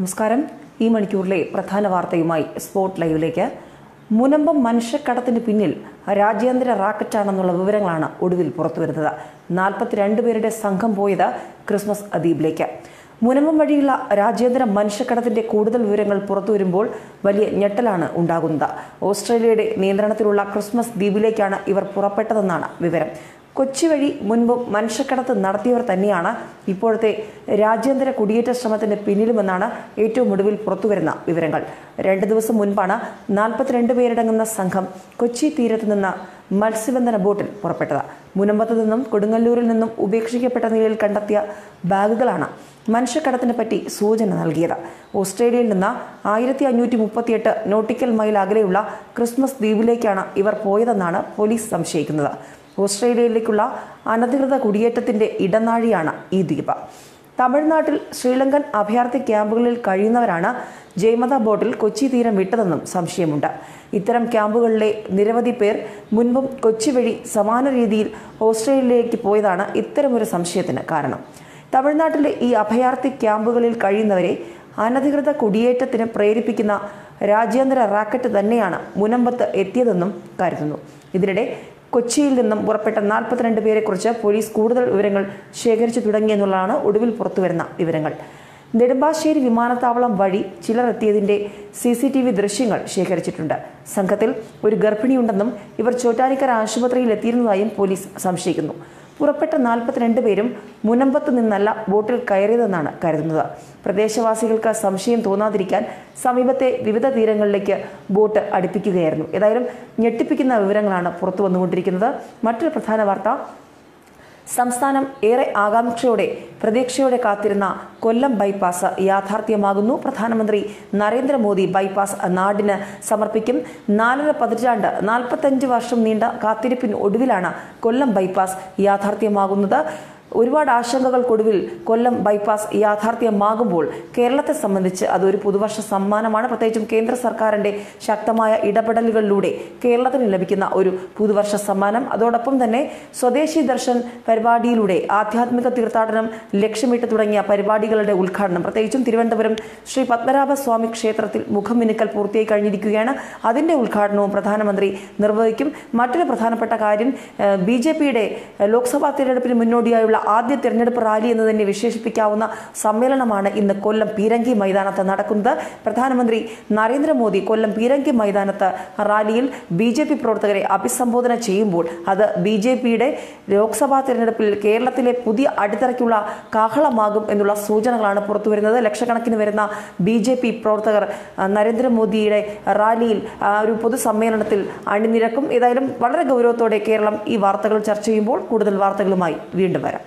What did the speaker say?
നമസ്കാരം. ഈ മണിക്കൂറിലെ പ്രധാന വാർത്തയുമായി സ്പോട്ട് ലൈവിലേക്ക്. മുനമ്പം മനുഷ്യക്കടത്തിന് പിന്നിൽ രാജ്യാന്തര റാക്കറ്റാണെന്നുള്ള വിവരങ്ങളാണ് ഒടുവിൽ പുറത്തുവരുന്നത്. നാൽപ്പത്തിരണ്ട് പേരുടെ സംഘം പോയത് ക്രിസ്മസ് അദീപിലേക്ക് മുനമ്പം വഴിയുള്ള രാജ്യാന്തര മനുഷ്യക്കടത്തിന്റെ കൂടുതൽ വിവരങ്ങൾ പുറത്തുവരുമ്പോൾ വലിയ ഞെട്ടലാണ് ഉണ്ടാകുന്നത്. ഓസ്ട്രേലിയയുടെ നിയന്ത്രണത്തിലുള്ള ക്രിസ്മസ് ദ്വീപിലേക്കാണ് ഇവർ പുറപ്പെട്ടതെന്നാണ് വിവരം. കൊച്ചി വഴി മുൻപും മനുഷ്യക്കടത്ത് നടത്തിയവർ തന്നെയാണ് ഇപ്പോഴത്തെ രാജ്യാന്തര കുടിയേറ്റ ശ്രമത്തിന്റെ പിന്നിലുമെന്നാണ് ഏറ്റവും ഒടുവിൽ പുറത്തുവരുന്ന വിവരങ്ങൾ. രണ്ട് ദിവസം മുൻപാണ് നാൽപ്പത്തിരണ്ട് പേരടങ്ങുന്ന സംഘം കൊച്ചി തീരത്ത് നിന്ന് മത്സ്യബന്ധന ബോട്ടിൽ പുറപ്പെട്ടത്. മുനമ്പത്ത് നിന്നും കൊടുങ്ങല്ലൂരിൽ നിന്നും ഉപേക്ഷിക്കപ്പെട്ട നിലയിൽ കണ്ടെത്തിയ ബാഗുകളാണ് മനുഷ്യക്കടത്തിനെ പറ്റി സൂചന നൽകിയത്. ഓസ്ട്രേലിയയിൽ നിന്ന് ആയിരത്തി അഞ്ഞൂറ്റി മുപ്പത്തിയെട്ട് നോട്ടിക്കൽ മൈൽ അകലെയുള്ള ക്രിസ്മസ് ദ്വീപിലേക്കാണ് ഇവർ പോയതെന്നാണ് പോലീസ് സംശയിക്കുന്നത്. ഓസ്ട്രേലിയയിലേക്കുള്ള അനധികൃത കുടിയേറ്റത്തിന്റെ ഇടനാഴിയാണ് ഈ ദ്വീപ്. തമിഴ്നാട്ടിൽ ശ്രീലങ്കൻ അഭയാർത്ഥി ക്യാമ്പുകളിൽ കഴിയുന്നവരാണ് ജയമത ബോട്ടിൽ കൊച്ചി തീരം വിട്ടതെന്നും സംശയമുണ്ട്. ഇത്തരം ക്യാമ്പുകളിലെ നിരവധി പേർ മുൻപും കൊച്ചി വഴി സമാന രീതിയിൽ ഓസ്ട്രേലിയയിലേക്ക് പോയതാണ് ഇത്തരമൊരു സംശയത്തിന് കാരണം. തമിഴ്നാട്ടിലെ ഈ അഭയാർത്ഥി ക്യാമ്പുകളിൽ കഴിയുന്നവരെ അനധികൃത കുടിയേറ്റത്തിന് പ്രേരിപ്പിക്കുന്ന രാജ്യാന്തര റാക്കറ്റ് തന്നെയാണ് മുനമ്പത്ത് എത്തിയതെന്നും കരുതുന്നു. ഇതിനിടെ കൊച്ചിയിൽ നിന്നും പുറപ്പെട്ട നാൽപ്പത്തിരണ്ട് പേരെക്കുറിച്ച് പോലീസ് കൂടുതൽ വിവരങ്ങൾ ശേഖരിച്ചു തുടങ്ങിയെന്നുള്ളതാണ് ഒടുവിൽ പുറത്തുവരുന്ന വിവരങ്ങൾ. നെടുമ്പാശ്ശേരി വിമാനത്താവളം വഴി ചിലർ എത്തിയതിന്റെ സി സി ടി വി ദൃശ്യങ്ങൾ ശേഖരിച്ചിട്ടുണ്ട്. സംഘത്തിൽ ഒരു ഗർഭിണിയുണ്ടെന്നും ഇവർ ചോറ്റാനിക്കര ആശുപത്രിയിൽ എത്തിയിരുന്നതായും പോലീസ് സംശയിക്കുന്നു. പുറപ്പെട്ട നാൽപ്പത്തിരണ്ട് പേരും മുനമ്പത്ത് നിന്നല്ല ബോട്ടിൽ കയറിയതെന്നാണ് കരുതുന്നത്. പ്രദേശവാസികൾക്ക് സംശയം തോന്നാതിരിക്കാൻ സമീപത്തെ വിവിധ തീരങ്ങളിലേക്ക് ബോട്ട് അടുപ്പിക്കുകയായിരുന്നു. ഏതായാലും ഞെട്ടിപ്പിക്കുന്ന വിവരങ്ങളാണ് പുറത്തു വന്നുകൊണ്ടിരിക്കുന്നത് മറ്റൊരു പ്രധാന വാർത്ത സംസ്ഥാനം ഏറെ ആകാംക്ഷയോടെ പ്രതീക്ഷയോടെ കാത്തിരുന്ന കൊല്ലം ബൈപ്പാസ് യാഥാർത്ഥ്യമാകുന്നു. പ്രധാനമന്ത്രി നരേന്ദ്രമോദി ബൈപ്പാസ് നാടിന് സമർപ്പിക്കും. നാലര പതിറ്റാണ്ട് നാൽപ്പത്തഞ്ച് വർഷം നീണ്ട കാത്തിരിപ്പിന് ഒടുവിലാണ് കൊല്ലം ബൈപ്പാസ് യാഥാർത്ഥ്യമാകുന്നത്. ഒരുപാട് ആശങ്കകൾക്കൊടുവിൽ കൊല്ലം ബൈപ്പാസ് യാഥാർത്ഥ്യമാകുമ്പോൾ കേരളത്തെ സംബന്ധിച്ച് അതൊരു പുതുവർഷ സമ്മാനമാണ്. പ്രത്യേകിച്ചും കേന്ദ്ര സർക്കാരിന്റെ ശക്തമായ ഇടപെടലുകളിലൂടെ കേരളത്തിന് ലഭിക്കുന്ന ഒരു പുതുവർഷ സമ്മാനം. അതോടൊപ്പം തന്നെ സ്വദേശി ദർശൻ പരിപാടിയിലൂടെ ആധ്യാത്മിക തീർത്ഥാടനം ലക്ഷ്യമിട്ട് തുടങ്ങിയ പരിപാടികളുടെ ഉദ്ഘാടനം. പ്രത്യേകിച്ചും തിരുവനന്തപുരം ശ്രീ പത്മനാഭ സ്വാമി ക്ഷേത്രത്തിൽ മുഖമിനുക്കൽ പൂർത്തിയായി കഴിഞ്ഞിരിക്കുകയാണ്. അതിന്റെ ഉദ്ഘാടനവും പ്രധാനമന്ത്രി നിർവഹിക്കും. മറ്റൊരു പ്രധാനപ്പെട്ട കാര്യം ബി ജെ പിയുടെ ലോക്സഭാ തിരഞ്ഞെടുപ്പിന് മുന്നോടിയായുള്ള ആദ്യ തിരഞ്ഞെടുപ്പ് റാലി എന്ന് തന്നെ വിശേഷിപ്പിക്കാവുന്ന സമ്മേളനമാണ് ഇന്ന് കൊല്ലം പീരങ്കി മൈതാനത്ത് നടക്കുന്നത്. പ്രധാനമന്ത്രി നരേന്ദ്രമോദി കൊല്ലം പീരങ്കി മൈതാനത്ത് റാലിയിൽ ബി ജെ പി പ്രവർത്തകരെ അഭിസംബോധന ചെയ്യുമ്പോൾ അത് ബി ജെ പിയുടെ ലോക്സഭാ തിരഞ്ഞെടുപ്പിൽ കേരളത്തിലെ പുതിയ അടിത്തറയ്ക്കുള്ള കാഹളമാകും എന്നുള്ള സൂചനകളാണ് പുറത്തുവരുന്നത് ലക്ഷക്കണക്കിന് വരുന്ന ബി ജെ പി പ്രവർത്തകർ നരേന്ദ്രമോദിയുടെ റാലിയിൽ ഒരു പൊതുസമ്മേളനത്തിൽ അണിനിരക്കും. ഏതായാലും വളരെ ഗൗരവത്തോടെ കേരളം ഈ വാർത്തകൾ ചർച്ച ചെയ്യുമ്പോൾ കൂടുതൽ വാർത്തകളുമായി വീണ്ടും വരാം.